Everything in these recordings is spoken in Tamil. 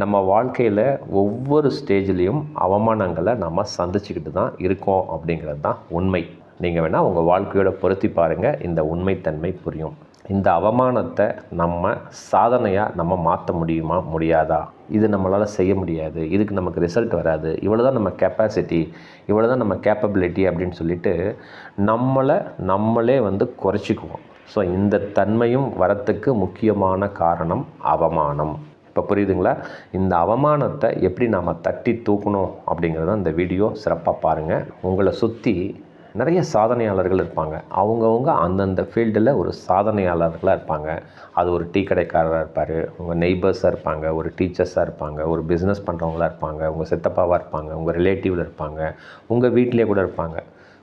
நம்ம வாழ்க்கையில் ஒவ்வொரு ஸ்டேஜ்லேயும் அவமானங்களை நம்ம சந்திச்சுக்கிட்டு தான் இருக்கோம் அப்படிங்கிறது தான் உண்மை. நீங்கள் வேணால் உங்கள் வாழ்க்கையோட பொருத்தி பாருங்கள் இந்த உண்மைத்தன்மை புரியும். இந்த அவமானத்தை நம்ம சாதனையாக நம்ம மாற்ற முடியுமா? முடியாதா? இது நம்மளால் செய்ய முடியாது. இதுக்கு நமக்கு ரிசல்ட் வராது. இவ்வளோ தான் நம்ம கெப்பாசிட்டி இவ்வளோ தான் நம்ம கேப்பபிலிட்டி அப்படின்னு சொல்லிட்டு நம்மளை நம்மளே வந்து குறைச்சிக்குவோம். ஸோ இந்த தன்மையும் வரத்துக்கு முக்கியமான காரணம் அவமானம். இப்போ புரியுதுங்களா? இந்த அவமானத்தை எப்படி நாம் தட்டி தூக்கணும் அப்படிங்கிறத இந்த வீடியோ சிறப்பாக பாருங்கள் உங்களை சுற்றி நிறைய சாதனையாளர்கள் இருப்பாங்க. அவங்கவுங்க அந்தந்த ஃபீல்டில் ஒரு சாதனையாளர்களாக இருப்பாங்க. அது ஒரு டீ கடைக்காரராக இருப்பார் உங்கள் நெய்பர்ஸாக இருப்பாங்க ஒரு டீச்சர்ஸாக இருப்பாங்க ஒரு பிஸ்னஸ் பண்ணுறவங்களா இருப்பாங்க உங்கள் சித்தப்பாவாக இருப்பாங்க உங்கள் ரிலேட்டிவில் இருப்பாங்க உங்கள் வீட்டிலே கூட இருப்பாங்க.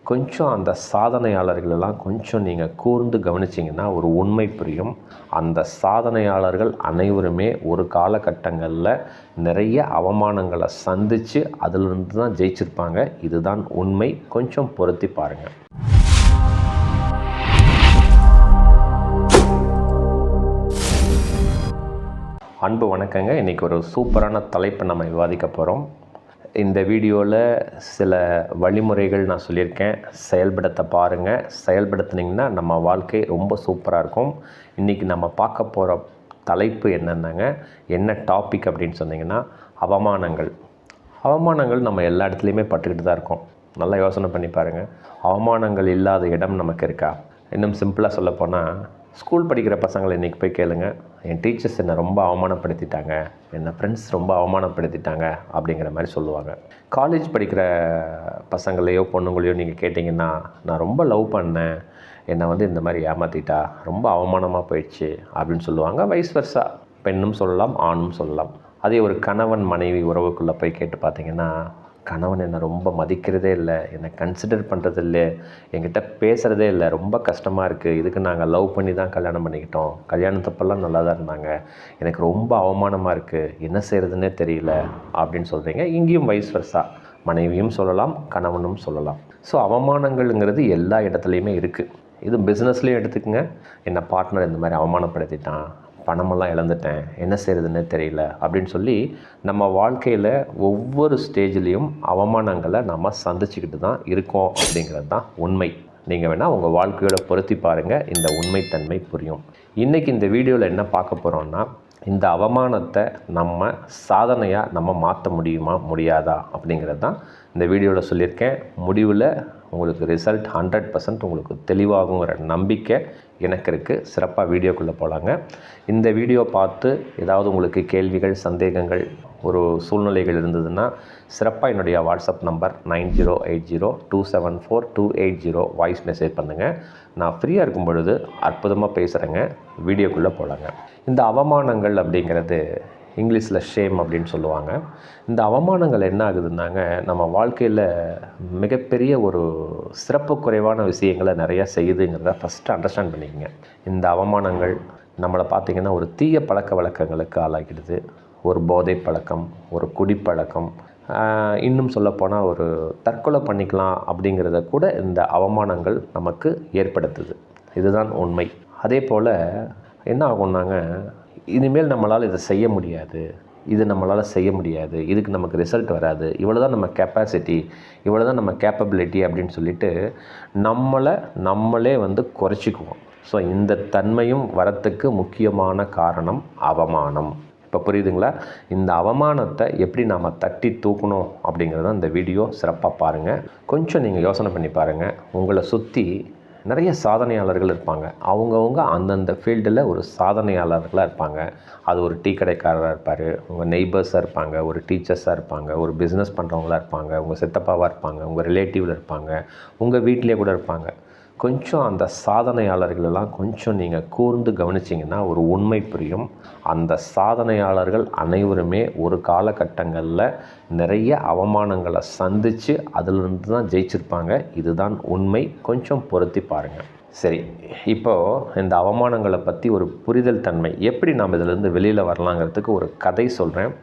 கொஞ்சம் அந்த சாதனையாளர்களெல்லாம் கொஞ்சம் நீங்கள் கூர்ந்து கவனிச்சிங்கன்னா ஒரு உண்மை புரியும். அந்த சாதனையாளர்கள் அனைவருமே ஒரு காலகட்டங்களில் நிறைய அவமானங்களை சந்தித்து அதிலிருந்து தான் ஜெயிச்சிருப்பாங்க. இதுதான் உண்மை. கொஞ்சம் பொருத்தி பாருங்கள் அன்பு வணக்கங்க. இன்றைக்கி ஒரு சூப்பரான தலைப்பை நம்ம விவாதிக்க போகிறோம் இந்த வீடியோவில் சில வழிமுறைகள் நான் சொல்லியிருக்கேன். செயல்படுத்த பாருங்கள் செயல்படுத்துனீங்கன்னா நம்ம வாழ்க்கை ரொம்ப சூப்பராக இருக்கும். இன்றைக்கி நம்ம பார்க்க போகிற தலைப்பு என்னென்னாங்க? என்ன டாபிக் அப்படின்னு சொன்னீங்கன்னா அவமானங்கள். அவமானங்கள் நம்ம எல்லா இடத்துலையுமே பட்டுக்கிட்டு தான் இருக்கோம். நல்லா யோசனை பண்ணி பாருங்கள் அவமானங்கள் இல்லாத இடம் நமக்கு இருக்கா? இன்னும் சிம்பிளாக சொல்லப்போனால் ஸ்கூல் படிக்கிற பசங்களை இன்றைக்கி போய் கேளுங்கள் என் டீச்சர்ஸ் என்னை ரொம்ப அவமானப்படுத்திட்டாங்க. என்னை ஃப்ரெண்ட்ஸ் ரொம்ப அவமானப்படுத்திட்டாங்க அப்படிங்கிற மாதிரி சொல்லுவாங்க. காலேஜ் படிக்கிற பசங்களையோ பொண்ணுங்களையோ நீங்கள் கேட்டிங்கன்னா நான் ரொம்ப லவ் பண்ணேன். என்னை வந்து இந்த மாதிரி ஏமாற்றிட்டா ரொம்ப அவமானமாக போயிடுச்சு. அப்படின்னு சொல்லுவாங்க. வயசு வருஷா பெண்ணும் சொல்லலாம் ஆணும் சொல்லலாம். அதே ஒரு கணவன் மனைவி உறவுக்குள்ளே போய் கேட்டு பார்த்தீங்கன்னா கணவன் என்னை ரொம்ப மதிக்கிறதே இல்லை. என்னை கன்சிடர் பண்ணுறது இல்லை. என்கிட்ட பேசுகிறதே இல்லை. ரொம்ப கஷ்டமாக இருக்குது இதுக்கு நாங்கள் லவ் பண்ணி தான் கல்யாணம் பண்ணிக்கிட்டோம். கல்யாணத்தப்பெல்லாம் நல்லா தான் இருந்தாங்க. எனக்கு ரொம்ப அவமானமாக இருக்குது என்ன செய்கிறதுனே தெரியல அப்படின்னு சொல்கிறீங்க இங்கேயும் வயசு வருஷா மனைவியும் சொல்லலாம் கணவனும் சொல்லலாம். ஸோ அவமானங்கள்ங்கிறது எல்லா இடத்துலையுமே இருக்குது இது பிஸ்னஸ்லேயும் எடுத்துக்கங்க. என்னை பார்ட்னர் இந்த மாதிரி அவமானப்படுத்திட்டான். பணமெல்லாம் இழந்துட்டேன் என்ன செய்கிறதுன்னு தெரியல அப்படின்னு சொல்லி நம்ம வாழ்க்கையில் ஒவ்வொரு ஸ்டேஜ்லேயும் அவமானங்களை நம்ம சந்திச்சுக்கிட்டு தான் இருக்கோம் அப்படிங்கிறது தான் உண்மை. நீங்கள் வேணால் உங்கள் வாழ்க்கையோட பொருத்தி பாருங்கள் இந்த உண்மைத்தன்மை புரியும். இன்றைக்கி இந்த வீடியோவில் என்ன பார்க்க போகிறோம்னா இந்த அவமானத்தை நம்ம சாதனையாக நம்ம மாற்ற முடியுமா முடியாதா அப்படிங்கிறது தான் இந்த வீடியோவில் சொல்லியிருக்கேன். முடிவில் உங்களுக்கு ரிசல்ட் ஹண்ட்ரட் பர்சன்ட் உங்களுக்கு தெளிவாகுங்கிற நம்பிக்கை எனக்கு இருக்குது சிறப்பாக வீடியோக்குள்ளே போகலாங்க இந்த வீடியோ பார்த்து ஏதாவது உங்களுக்கு கேள்விகள் சந்தேகங்கள் ஒரு சூழ்நிலைகள் இருந்ததுன்னா சிறப்பாக என்னுடைய WhatsApp number nine zero eight zero two seven four two eight zero voice message பண்ணுங்கள் நான் ஃப்ரீயாக இருக்கும் பொழுது அற்புதமாக பேசுகிறேங்க வீடியோக்குள்ளே போகலாங்க இந்த அவமானங்கள் அப்படிங்கிறது இங்கிலீஷில் ஷேம் அப்படின்னு சொல்லுவாங்க. இந்த அவமானங்கள் என்ன ஆகுதுன்னாங்க நம்ம வாழ்க்கையில் மிகப்பெரிய ஒரு சிறப்பு குறைவான விஷயங்களை நிறையா செய்யுதுங்கிறத ஃபஸ்ட்டு அண்டர்ஸ்டாண்ட் பண்ணிக்கங்க. இந்த அவமானங்கள் நம்மளை பார்த்திங்கன்னா ஒரு தீய பழக்க வழக்கங்களுக்கு ஆளாகிடுது ஒரு போதை பழக்கம் ஒரு குடிப்பழக்கம் இன்னும் சொல்லப்போனால் ஒரு தற்கொலை பண்ணிக்கலாம் அப்படிங்கிறத கூட இந்த அவமானங்கள் நமக்கு ஏற்படுத்துது. இதுதான் உண்மை. அதே போல் என்ன ஆகும்னாங்க இனிமேல் நம்மளால் இதை செய்ய முடியாது. இது நம்மளால் செய்ய முடியாது. இதுக்கு நமக்கு ரிசல்ட் வராது. இவ்வளோ தான் நம்ம கெப்பாசிட்டி இவ்வளோ தான் நம்ம கேப்பபிலிட்டி அப்படின்னு சொல்லிட்டு நம்மளை நம்மளே வந்து குறைச்சிக்குவோம். ஸோ இந்த தன்மையும் வரத்துக்கு முக்கியமான காரணம் அவமானம். இப்போ புரியுதுங்களா? இந்த அவமானத்தை எப்படி நாம் தட்டி தூக்கணும் அப்படிங்கிறத இந்த வீடியோ சிறப்பாக பாருங்கள் கொஞ்சம் நீங்கள் யோசனை பண்ணி பாருங்கள் உங்களை சுற்றி நிறைய சாதனையாளர்கள் இருப்பாங்க. அவங்கவுங்க அந்தந்த ஃபீல்டில் ஒரு சாதனையாளர்களாக இருப்பாங்க. அது ஒரு டீ கடைக்காரராக இருப்பார் உங்கள் நெய்பர்ஸாக இருப்பாங்க ஒரு டீச்சர்ஸாக இருப்பாங்க ஒரு பிஸ்னஸ் பண்ணுறவங்களா இருப்பாங்க உங்கள் சித்தப்பாவாக இருப்பாங்க உங்கள் ரிலேட்டிவில் இருப்பாங்க உங்கள் வீட்டிலே கூட இருப்பாங்க. கொஞ்சம் அந்த சாதனையாளர்களெல்லாம் கொஞ்சம் நீங்கள் கூர்ந்து கவனிச்சிங்கன்னா ஒரு உண்மை புரியும். அந்த சாதனையாளர்கள் அனைவருமே ஒரு காலகட்டங்களில் நிறைய அவமானங்களை சந்தித்து அதிலிருந்து தான் ஜெயிச்சிருப்பாங்க. இதுதான் உண்மை. கொஞ்சம் பொருத்தி பாருங்கள் சரி இப்போது இந்த அவமானங்களை பற்றி ஒரு புரிதல் தன்மை. எப்படி நாம் இதிலேருந்து வெளியில் வரலாங்கிறதுக்கு ஒரு கதை சொல்கிறேன்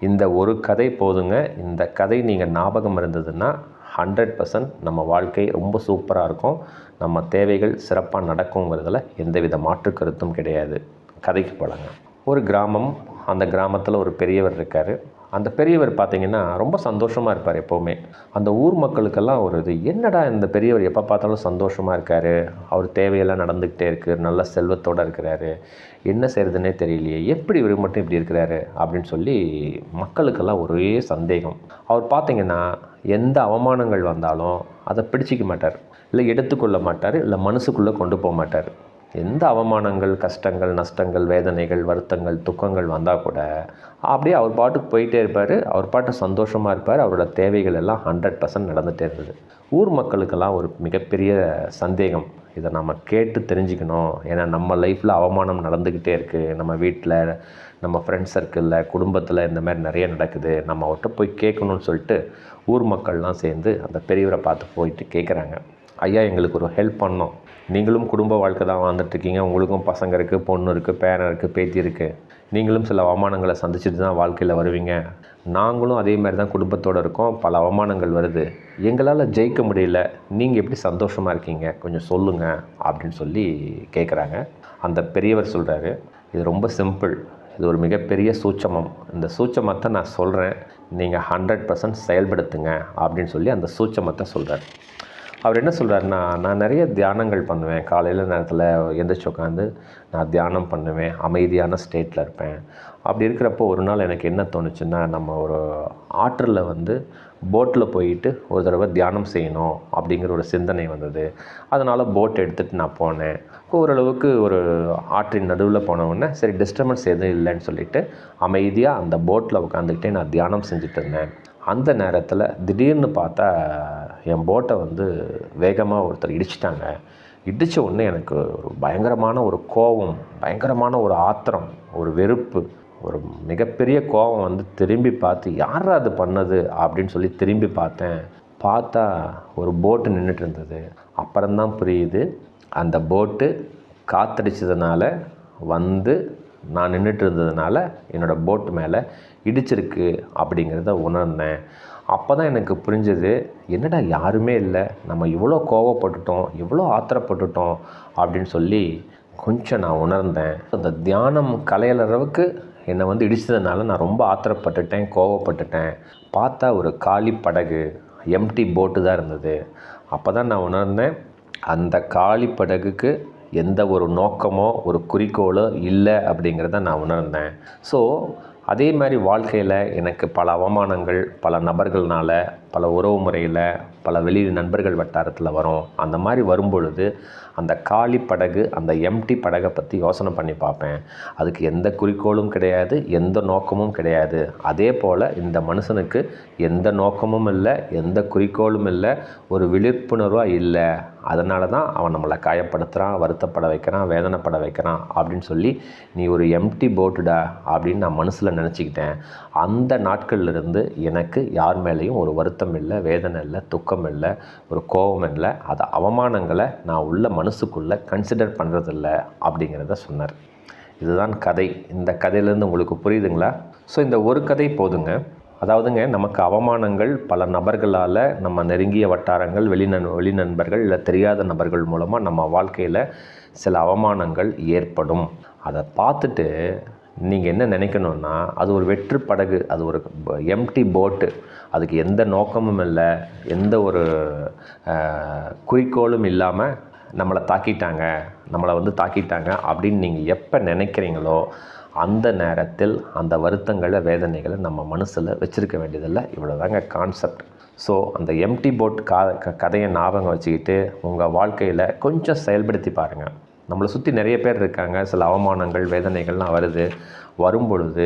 இந்த ஒரு கதை போதுங்க. இந்த கதை நீங்கள் ஞாபகம் இருந்ததுன்னா ஹண்ட்ரட் பர்சன்ட் நம்ம வாழ்க்கை ரொம்ப சூப்பராக இருக்கும். நம்ம தேவைகள் சிறப்பாக நடக்குங்கிறதுல எந்தவித மாற்று கருத்தும் கிடையாது. கதைக்கு போகலாங்க ஒரு கிராமம் அந்த கிராமத்தில் ஒரு பெரியவர் இருக்கார். அந்த பெரியவர் பார்த்தீங்கன்னா ரொம்ப சந்தோஷமாக இருப்பார் எப்போவுமே. அந்த ஊர் மக்களுக்கெல்லாம் ஒரு இது என்னடா இந்த பெரியவர் எப்போ பார்த்தாலும் சந்தோஷமாக இருக்கார்? அவர் தேவையெல்லாம் நடந்துக்கிட்டே இருக்குது நல்ல செல்வத்தோடு இருக்கிறாரு. என்ன செய்கிறதுனே தெரியலையே எப்படி இவர் மட்டும் இப்படி இருக்கிறாரு? அப்படின்னு சொல்லி மக்களுக்கெல்லாம் ஒரே சந்தேகம். அவர் பார்த்தீங்கன்னா எந்த அவமானங்கள் வந்தாலும் அதை பிடிச்சிக்க மாட்டார். இல்லை எடுத்துக்கொள்ள மாட்டார். இல்லை மனசுக்குள்ளே கொண்டு போக மாட்டார். எந்த அவமானங்கள் கஷ்டங்கள் நஷ்டங்கள் வேதனைகள் வருத்தங்கள் துக்கங்கள் வந்தால் கூட அப்படியே அவர் பாட்டுக்கு போயிட்டே இருப்பார். அவர் பாட்டு சந்தோஷமாக இருப்பார். அவரோட தேவைகள் எல்லாம் ஹண்ட்ரட் பர்சன்ட் நடந்துகிட்டே இருந்தது. ஊர் மக்களுக்கெல்லாம் ஒரு மிகப்பெரிய சந்தேகம். இதை நம்ம கேட்டு தெரிஞ்சுக்கணும். ஏன்னா நம்ம லைஃப்பில் அவமானம் நடந்துக்கிட்டே இருக்குது நம்ம வீட்டில் நம்ம ஃப்ரெண்ட்ஸ் சர்க்கிளில் குடும்பத்தில் இந்த மாதிரி நிறைய நடக்குது. நம்ம அவர்கிட்ட போய் கேட்கணும்னு சொல்லிட்டு ஊர் மக்கள்லாம் சேர்ந்து அந்த பெரியவரை பார்த்து போயிட்டு கேட்குறாங்க. ஐயா எங்களுக்கு ஒரு ஹெல்ப் பண்ணோம் நீங்களும் குடும்ப வாழ்க்கை தான் வாழ்ந்துட்டுருக்கீங்க. உங்களுக்கும் பசங்க இருக்குது பொண்ணு இருக்குது பேரன் இருக்குது பேத்தி இருக்குது நீங்களும் சில அவமானங்களை சந்திச்சுட்டு தான் வாழ்க்கையில் வருவீங்க. நாங்களும் அதே மாதிரி தான் குடும்பத்தோடு இருக்கோம். பல அவமானங்கள் வருது. எங்களால் ஜெயிக்க முடியல. நீங்கள் எப்படி சந்தோஷமாக இருக்கீங்க? கொஞ்சம் சொல்லுங்கள் அப்படின்னு சொல்லி கேட்குறாங்க அந்த பெரியவர் சொல்கிறாரு இது ரொம்ப சிம்பிள். இது ஒரு மிகப்பெரிய சூட்சமம். இந்த சூட்சமத்தை நான் சொல்கிறேன் நீங்கள் ஹண்ட்ரட் பர்சன்ட் செயல்படுத்துங்க. அப்படின்னு சொல்லி அந்த சூட்சமத்தை சொல்கிறார் அவர் என்ன சொல்கிறாருன்னா நான் நிறைய தியானங்கள் பண்ணுவேன். காலையில் நேரத்தில் எந்திரிச்சு உட்காந்து நான் தியானம் பண்ணுவேன். அமைதியான ஸ்டேட்டில் இருப்பேன். அப்படி இருக்கிறப்போ ஒரு நாள் எனக்கு என்ன தோணுச்சுன்னா நம்ம ஒரு ஆற்றில் வந்து போட்டில் போயிட்டு ஒரு தடவை தியானம் செய்யணும் அப்படிங்கிற ஒரு சிந்தனை வந்தது. அதனால் போட் எடுத்துகிட்டு நான் போனேன். ஓரளவுக்கு ஒரு ஆற்றின் நடுவில் போனவுடனே சரி டிஸ்டர்பன்ஸ் எதுவும் இல்லைன்னு சொல்லிட்டு அமைதியாக அந்த போட்டில் உட்காந்துக்கிட்டே நான் தியானம் செஞ்சுட்டு இருந்தேன். அந்த நேரத்தில் திடீர்னு பார்த்தா என் போட்டை வந்து வேகமாக ஒருத்தர் இடிச்சிட்டாங்க. இடித்த உடனே எனக்கு ஒரு பயங்கரமான ஒரு கோபம் பயங்கரமான ஒரு ஆத்திரம் ஒரு வெறுப்பு ஒரு மிகப்பெரிய கோபம் வந்து திரும்பி பார்த்து யார் அது பண்ணது? அப்படின்னு சொல்லி திரும்பி பார்த்தேன். பார்த்தா ஒரு போட்டு நின்றுட்டு இருந்தது. அப்புறம்தான் புரியுது அந்த போட்டு காத்தடிச்சதுனால வந்து நான் நின்றுட்டு இருந்ததுனால என்னோடய போட்டு மேலே இடிச்சிருக்கு அப்படிங்கிறத உணர்ந்தேன். அப்போ தான் எனக்கு புரிஞ்சது என்னடா யாருமே இல்லை. நம்ம இவ்வளோ கோவப்பட்டுட்டோம் இவ்வளோ ஆத்திரப்பட்டுட்டோம் அப்படின்னு சொல்லி கொஞ்சம் நான் உணர்ந்தேன். அந்த தியானம் கலையிற அளவுக்கு என்னை வந்து இடிச்சதுனால நான் ரொம்ப ஆத்திரப்பட்டுட்டேன் கோவப்பட்டுட்டேன். பார்த்தா ஒரு காலி படகு எம்டி போட்டு தான் இருந்தது. அப்போ தான் நான் உணர்ந்தேன் அந்த காலி படகுக்கு எந்த ஒரு நோக்கமோ ஒரு குறிக்கோளோ இல்லை அப்படிங்கிறத நான் உணர்ந்தேன். ஸோ அதே மாதிரி வாழ்க்கையில் எனக்கு பல அவமானங்கள் பல நபர்கள்னால் பல உறவு முறையில் பல வெளி நண்பர்கள் வட்டாரத்தில் வரும். அந்த மாதிரி வரும்பொழுது அந்த காலி படகு அந்த எம்டி படகை பற்றி யோசனை பண்ணி பார்ப்பேன். அதுக்கு எந்த குறிக்கோளும் கிடையாது எந்த நோக்கமும் கிடையாது. அதே போல் இந்த மனுஷனுக்கு எந்த நோக்கமும் இல்லை எந்த குறிக்கோளும் இல்லை ஒரு விழிப்புணர்வாக இல்லை. அதனால தான் அவன் நம்மளை காயப்படுத்துகிறான் வருத்தப்பட வைக்கிறான் வேதனைப்பட வைக்கிறான் அப்படின்னு சொல்லி நீ ஒரு எம்டி போட்டுடா அப்படின்னு நான் மனசில் நினச்சிக்கிட்டேன். அந்த நாட்கள்லேருந்து எனக்கு யார் மேலேயும் ஒரு வருத்தம் இல்லை வேதனை இல்லை துக்கம் இல்லை ஒரு கோபம் இல்லை அது அவமானங்களை நான் உள்ள மனசுக்குள்ளே கன்சிடர் பண்ணுறதில்ல அப்படிங்கிறத சொன்னார். இதுதான் கதை. இந்த கதையிலேருந்து உங்களுக்கு புரியுதுங்களா? ஸோ இந்த ஒரு கதை போதுங்க. அதாவதுங்க நமக்கு அவமானங்கள் பல நபர்களால் நம்ம நெருங்கிய வட்டாரங்கள் வெளிநன் வெளி நண்பர்கள் இல்லை தெரியாத நபர்கள் மூலமாக நம்ம வாழ்க்கையில் சில அவமானங்கள் ஏற்படும். அதை பார்த்துட்டு நீங்கள் என்ன நினைக்கணுன்னா அது ஒரு வெற்று படகு அது ஒரு எம்டி போட்டு அதுக்கு எந்த நோக்கமும் இல்லை எந்த ஒரு குறிக்கோளும் இல்லாமல் நம்மளை தாக்கிட்டாங்க நம்மளை வந்து தாக்கிட்டாங்க அப்படின்னு நீங்கள் எப்போ நினைக்கிறீங்களோ அந்த நேரத்தில் அந்த வருத்தங்களை வேதனைகளை நம்ம மனசில் வச்சுருக்க வேண்டியதில்லை. இவ்வளோதாங்க கான்செப்ட் ஸோ அந்த எம்டி போட் கா க- கதையை ஞாபகம் வச்சுக்கிட்டு உங்கள் வாழ்க்கையில் கொஞ்சம் செயல்படுத்தி பாருங்கள் நம்மளை சுற்றி நிறைய பேர் இருக்காங்க. சில அவமானங்கள் வேதனைகள்லாம் வருது. வரும் பொழுது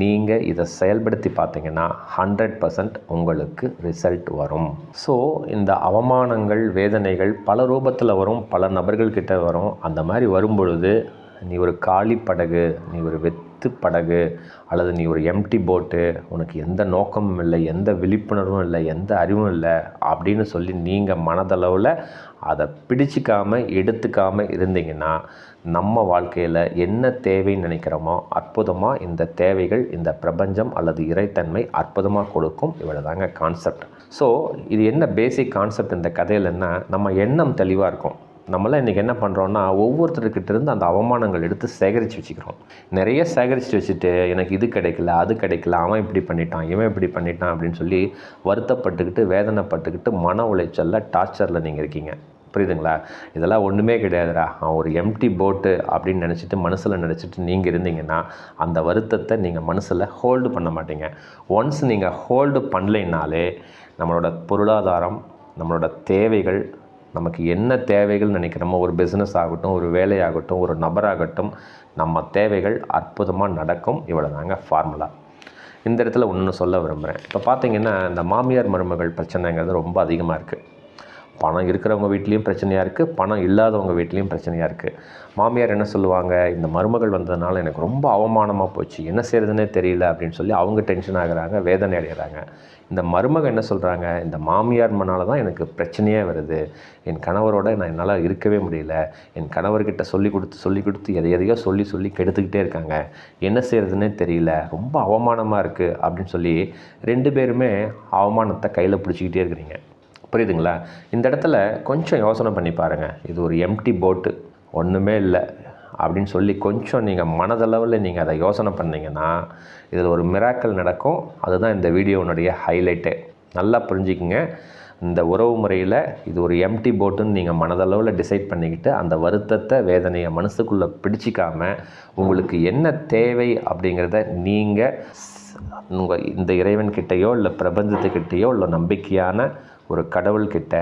நீங்கள் இதை செயல்படுத்தி பார்த்தீங்கன்னா ஹண்ட்ரட் பர்சன்ட் உங்களுக்கு ரிசல்ட் வரும். ஸோ இந்த அவமானங்கள் வேதனைகள் பல ரூபத்தில் வரும் பல நபர்கள்கிட்ட வரும். அந்த மாதிரி வரும் பொழுது நீ ஒரு காலி படகு நீ ஒரு வெத்து படகு அல்லது நீ ஒரு எம்டி போட்டு உனக்கு எந்த நோக்கமும் இல்லை எந்த விழிப்புணர்வும் இல்லை எந்த அறிவும் இல்லை அப்படின்னு சொல்லி நீங்கள் மனதளவில் அதை பிடிச்சிக்காமல் எடுத்துக்காமல் இருந்தீங்கன்னா நம்ம வாழ்க்கையில் என்ன தேவைன்னு நினைக்கிறோமோ அற்புதமாக இந்த தேவைகள் இந்த பிரபஞ்சம் அல்லது இறைத்தன்மை அற்புதமாக கொடுக்கும். இவ்வளோ தாங்க கான்செப்ட் ஸோ இது என்ன பேசிக் கான்செப்ட் இந்த கதையிலன்னா நம்ம எண்ணம் தெளிவாக இருக்கும். நம்மளாம் இன்றைக்கி என்ன பண்ணுறோன்னா ஒவ்வொருத்தருக்கிட்டேருந்து அந்த அவமானங்கள் எடுத்து சேகரித்து வச்சுக்கிறோம். நிறைய சேகரித்து வச்சுட்டு எனக்கு இது கிடைக்கல அது கிடைக்கல அவன் இப்படி பண்ணிட்டான் இவன் இப்படி பண்ணிட்டான் அப்படின்னு சொல்லி வருத்தப்பட்டுக்கிட்டு வேதனைப்பட்டுக்கிட்டு மன உளைச்சலில் டார்ச்சரில் நீங்கள் இருக்கீங்க. புரியுதுங்களா? இதெல்லாம் ஒன்றுமே கிடையாதுடா. அவன் ஒரு எம்டி போட்டு அப்படின்னு நினச்சிட்டு மனசில் நினச்சிட்டு நீங்கள் இருந்தீங்கன்னா அந்த வருத்தத்தை நீங்கள் மனசில் ஹோல்டு பண்ண மாட்டீங்க. ஒன்ஸ் நீங்கள் ஹோல்டு பண்ணலைனாலே நம்மளோட பொருளாதாரம் நம்மளோட தேவைகள் நமக்கு என்ன தேவைகள் நினைக்கிறோமோ ஒரு பிஸ்னஸ் ஆகட்டும் ஒரு வேலையாகட்டும் ஒரு நபராகட்டும் நம்ம தேவைகள் அற்புதமாக நடக்கும். இவ்வளோ தாங்க ஃபார்முலா இந்த இடத்துல ஒன்று சொல்ல விரும்புகிறேன் இப்போ பார்த்தீங்கன்னா இந்த மாமியார் மருமகள் பிரச்சனைங்கிறது ரொம்ப அதிகமாக இருக்குது பணம் இருக்கிறவங்க வீட்லேயும் பிரச்சனையாக இருக்குது பணம் இல்லாதவங்க வீட்லேயும் பிரச்சனையாக இருக்குது மாமியார் என்ன சொல்லுவாங்க? இந்த மருமகள் வந்ததுனால எனக்கு ரொம்ப அவமானமாக போச்சு. என்ன செய்கிறதுனே தெரியல அப்படின்னு சொல்லி அவங்க டென்ஷன் ஆகிறாங்க வேதனை அடைகிறாங்க இந்த மருமகள் என்ன சொல்கிறாங்க இந்த மாமியார் மனால தான் எனக்கு பிரச்சனையே வருது. என் கணவரோட நான் என்னால் இருக்கவே முடியல. என் கணவர்கிட்ட சொல்லி கொடுத்து சொல்லி கொடுத்து எதை எதையோ சொல்லி சொல்லி கெடுத்துக்கிட்டே இருக்காங்க. என்ன செய்கிறதுனே தெரியல. ரொம்ப அவமானமாக இருக்குது அப்படின்னு சொல்லி ரெண்டு பேருமே அவமானத்தை கையில் பிடிச்சிக்கிட்டே இருக்கிறீங்க. புரியுதுங்களா? இந்த இடத்துல கொஞ்சம் யோசனை பண்ணி பாருங்கள் இது ஒரு எம்டி போட்டு ஒன்றுமே இல்லை. அப்படின்னு சொல்லி கொஞ்சம் நீங்கள் மனதளவில் நீங்கள் அதை யோசனை பண்ணிங்கன்னா இதில் ஒரு மிராக்கல் நடக்கும். அதுதான் இந்த வீடியோனுடைய ஹைலைட்டு நல்லா புரிஞ்சுக்குங்க. இந்த உறவு முறையில் இது ஒரு எம்டி போட்டுன்னு நீங்கள் மனதளவில் டிசைட் பண்ணிக்கிட்டு அந்த வருத்தத்தை வேதனையை மனசுக்குள்ளே பிடிச்சிக்காம உங்களுக்கு என்ன தேவை அப்படிங்கிறத நீங்கள் உங்கள் இந்த இறைவன்கிட்டேயோ இல்லை பிரபஞ்சத்துக்கிட்டேயோ உள்ள நம்பிக்கையான ஒரு கடவுள்கிட்ட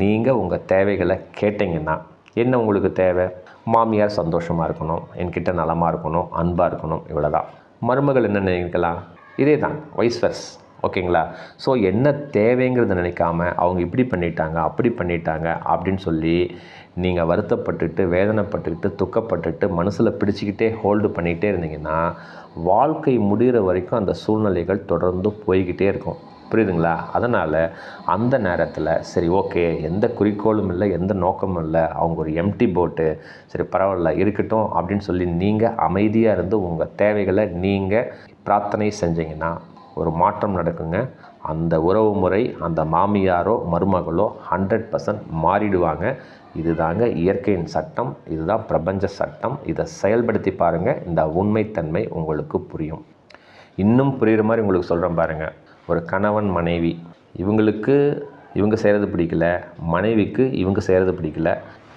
நீங்கள் உங்கள் தேவைகளை கேட்டிங்கன்னா என்ன உங்களுக்கு தேவை? மாமியார் சந்தோஷமாக இருக்கணும் என்கிட்ட நலமாக இருக்கணும் அன்பாக இருக்கணும் இவ்வளோ தான் மருமகள் என்ன நினைக்கலாம் இதே தான் வைஸ்வர்ஸ் ஓகேங்களா? ஸோ என்ன தேவைங்கிறத நினைக்காம அவங்க இப்படி பண்ணிட்டாங்க அப்படி பண்ணிட்டாங்க அப்படின்னு சொல்லி நீங்கள் வருத்தப்பட்டுட்டு வேதனைப்பட்டுக்கிட்டு துக்கப்பட்டுட்டு மனசில் பிடிச்சிக்கிட்டே ஹோல்டு பண்ணிகிட்டே இருந்தீங்கன்னா வாழ்க்கை முடிகிற வரைக்கும் அந்த சூழ்நிலைகள் தொடர்ந்து போய்கிட்டே இருக்கும். புரியுதுங்களா? அதனால் அந்த நேரத்தில் சரி ஓகே எந்த குறிக்கோளும் இல்லை எந்த நோக்கமும் இல்லை அவங்க ஒரு எம்டி போட்டு சரி பரவாயில்ல இருக்கட்டும் அப்படின்னு சொல்லி நீங்கள் அமைதியாக இருந்து உங்கள் தேவைகளை நீங்கள் பிரார்த்தனை செஞ்சீங்கன்னா ஒரு மாற்றம் நடக்குங்க. அந்த உறவு முறை அந்த மாமியாரோ மருமகளோ ஹண்ட்ரட் பர்சன்ட் மாறிடுவாங்க. இதுதாங்க இயற்கையின் சட்டம் இதுதான் பிரபஞ்ச சட்டம். இதை செயல்படுத்தி பாருங்கள் இந்த உண்மைத்தன்மை உங்களுக்கு புரியும். இன்னும் புரிகிற மாதிரி உங்களுக்கு சொல்கிறேன் பாருங்கள் ஒரு கணவன் மனைவி. இவங்களுக்கு இவங்க செய்கிறது பிடிக்கல. மனைவிக்கு இவங்க செய்கிறது பிடிக்கல.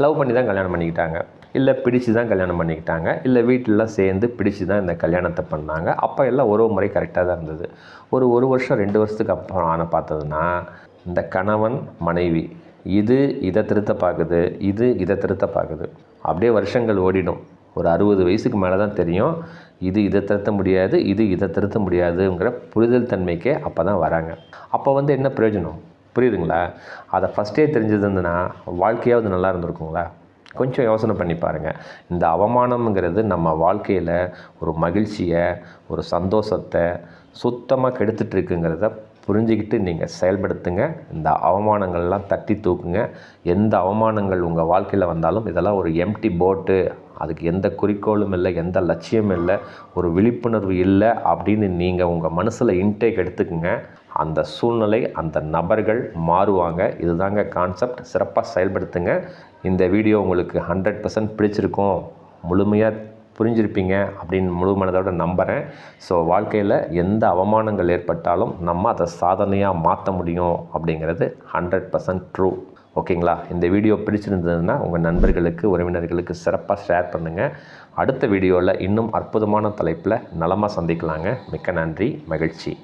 லவ் பண்ணி தான் கல்யாணம் பண்ணிக்கிட்டாங்க. இல்லை பிடிச்சு தான் கல்யாணம் பண்ணிக்கிட்டாங்க. இல்லை வீட்டிலலாம் சேர்ந்து பிடிச்சு தான் இந்த கல்யாணத்தை பண்ணாங்க. அப்போ எல்லாம் உறவு முறை கரெக்டாக தான் இருந்தது. ஒரு ஒரு வருஷம் ரெண்டு வருஷத்துக்கு அப்புறம் ஆனால் பார்த்ததுன்னா இந்த கணவன் மனைவி இது இதை திருத்த பார்க்குது இது இதை திருத்த பார்க்குது. அப்படியே வருஷங்கள் ஓடிடும். ஒரு அறுபது வயசுக்கு மேலே தான் தெரியும். இது இதை திருத்த முடியாது இது இதை திருத்த முடியாதுங்கிற புரிதல் தன்மைக்கே அப்போ தான் வராங்க. அப்போ வந்து என்ன பிரயோஜனம்? புரியுதுங்களா? அதை ஃபஸ்ட்டே தெரிஞ்சதுன்னா வாழ்க்கையாவது நல்லா இருந்திருக்குங்களா? கொஞ்சம் யோசனை பண்ணி பாருங்கள் இந்த அவமானம்ங்கிறது நம்ம வாழ்க்கையில் ஒரு மகிழ்ச்சியை ஒரு சந்தோஷத்தை சுத்தமாக கெடுத்துட்டு இருக்குங்கிறத புரிஞ்சுக்கிட்டு நீங்கள் செயல்படுத்துங்க. இந்த அவமானங்கள்லாம் தட்டி தூக்குங்க. எந்த அவமானங்கள் உங்கள் வாழ்க்கையில் வந்தாலும் இதெல்லாம் ஒரு எம்டி போட்டு அதுக்கு எந்த குறிக்கோளும் இல்லை எந்த லட்சியமும் இல்லை ஒரு விழிப்புணர்வு இல்லை அப்படின்னு நீங்கள் உங்கள் மனசில் இன்டேக் எடுத்துக்கோங்க. அந்த சூழ்நிலை அந்த நபர்கள் மாறுவாங்க. இதுதாங்க கான்செப்ட் சிறப்பாக செயல்படுத்துங்க. இந்த வீடியோ உங்களுக்கு ஹண்ட்ரட் பர்சன்ட் பிடிச்சிருக்கும். முழுமையாக புரிஞ்சிருப்பீங்க அப்படின்னு முழு மனதோட நம்புகிறேன் ஸோ வாழ்க்கையில் எந்த அவமானங்கள் ஏற்பட்டாலும் நம்ம அதை சாதனையாக மாற்ற முடியும் அப்படிங்கிறது ஹண்ட்ரட் பர்சன்ட் ட்ரூ ஓகேங்களா? இந்த வீடியோ பிடிச்சிருந்ததுன்னா உங்கள் நண்பர்களுக்கு உறவினர்களுக்கு சிறப்பாக ஷேர் பண்ணுங்கள் அடுத்த வீடியோவில் இன்னும் அற்புதமான தலைப்பில் நலமாக சந்திக்கலாங்க. மிக்க நன்றி மகிழ்ச்சி.